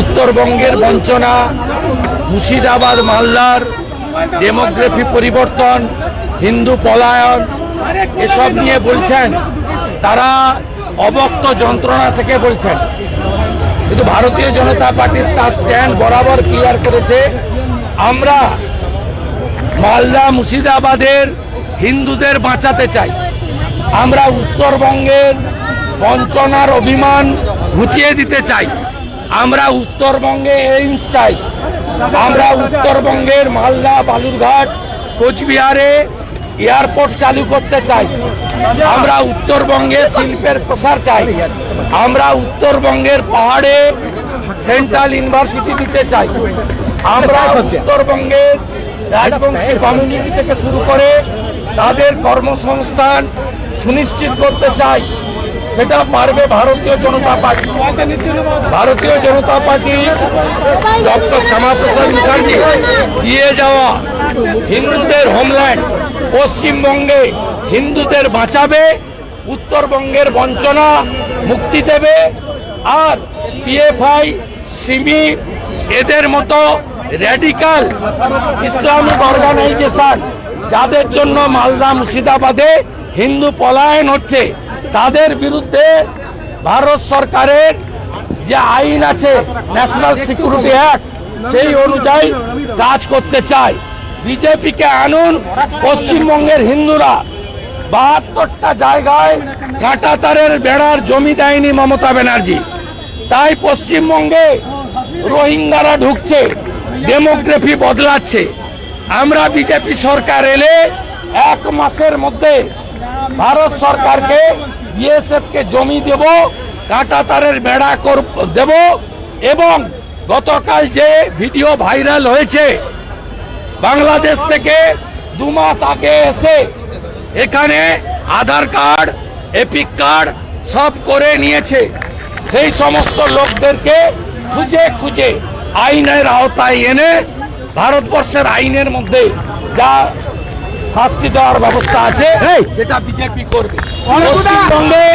উত্তরবঙ্গের বঞ্চনা, মুর্শিদাবাদ মালদার, ডেমোগ্রাফি পরিবর্তন, হিন্দু পলায়ন, এসব নিয়ে বলছেন। তারা অবক্ত যন্ত্রণা থেকে বলছেন। কিন্তু ভারতীয় জনতা পার্টির তার স্ট্যান্ড বরাবর ক্লিয়ার করেছে, আমরা মালদা, মুর্শিদাবাদের হিন্দুদের বাঁচাতে চাই। আমরা উত্তরবঙ্গের বঞ্চনার অভিমান ঘুচিয়ে দিতে চাই। আমরা উত্তরবঙ্গে এইমস চাই। আমরা উত্তরবঙ্গের মালদা, বালুরঘাট, কোচবিহারে এয়ারপোর্ট চালু করতে চাই। আমরা উত্তরবঙ্গে শিল্পের প্রসার চাই। আমরা উত্তরবঙ্গের পাহাড়ে সেন্ট্রাল ইউনিভার্সিটি দিতে চাই। আমরা উত্তরবঙ্গের রাজবংশী কমিউনিটি থেকে শুরু করে তাদের কর্মসংস্থান সুনিশ্চিত করতে চাই। সেটা পারবে Bharatiya Janata Party. Bharatiya Janata Party doctor Shyamaprasad Mukherjee দিয়ে যাওয়া হিন্দুদের হোমল্যান্ড পশ্চিমবঙ্গে হিন্দুদের বাঁচাবে, উত্তরবঙ্গের বঞ্চনা মুক্তি দেবে, আর পিএফআই সিমি এদের মতো র্যাডিকাল ইসলামিক অর্গানাইজেশন যাদের জন্য মালদা মুর্শিদাবাদে হিন্দু পলায়ন হচ্ছে। তাদের বিরুদ্ধে ভারত সরকারের যে আইন আছে ন্যাশনাল সিকিউরিটি অ্যাক্ট সেই অনুযায়ী কাজ করতে চায়। বিজেপিকে আনুন, পশ্চিমবঙ্গের হিন্দুরা। বাহাত্তরটা জায়গায় কাঁটাতারের বেড়ার জমি দেয়নি মমতা ব্যানার্জি। তাই পশ্চিমবঙ্গে রোহিঙ্গারা ঢুকছে, ডেমোগ্রাফি বদলাচ্ছে। আমরা বিজেপি সরকার এলে এক মাসের মধ্যে ভারত সরকারকে বিএসএফ কে জমি দেব, কাঁটাতারের বেড়া দেব এবং গতকাল যে ভিডিও ভাইরাল হয়েছে, বাংলাদেশ থেকে দু মাস আগে এসে এখানে আধার কার্ড, এপিক কার্ড সব করে নিয়েছে। সেই সমস্ত লোকদেরকে খুঁজে খুঁজে আইনের আওতায় এনে ভারতবর্ষের আইনের মধ্যে যা শাস্তি দেওয়ার ব্যবস্থা আছে সেটা বিজেপি করবে। পশ্চিমবঙ্গে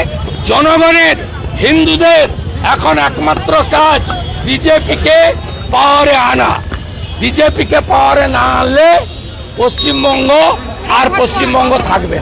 জনগণের হিন্দুদের এখন একমাত্র কাজ বিজেপিকে পাওয়ারে আনা। বিজেপিকে পাওয়ারে না আনলে পশ্চিমবঙ্গ আর পশ্চিমবঙ্গ থাকবে।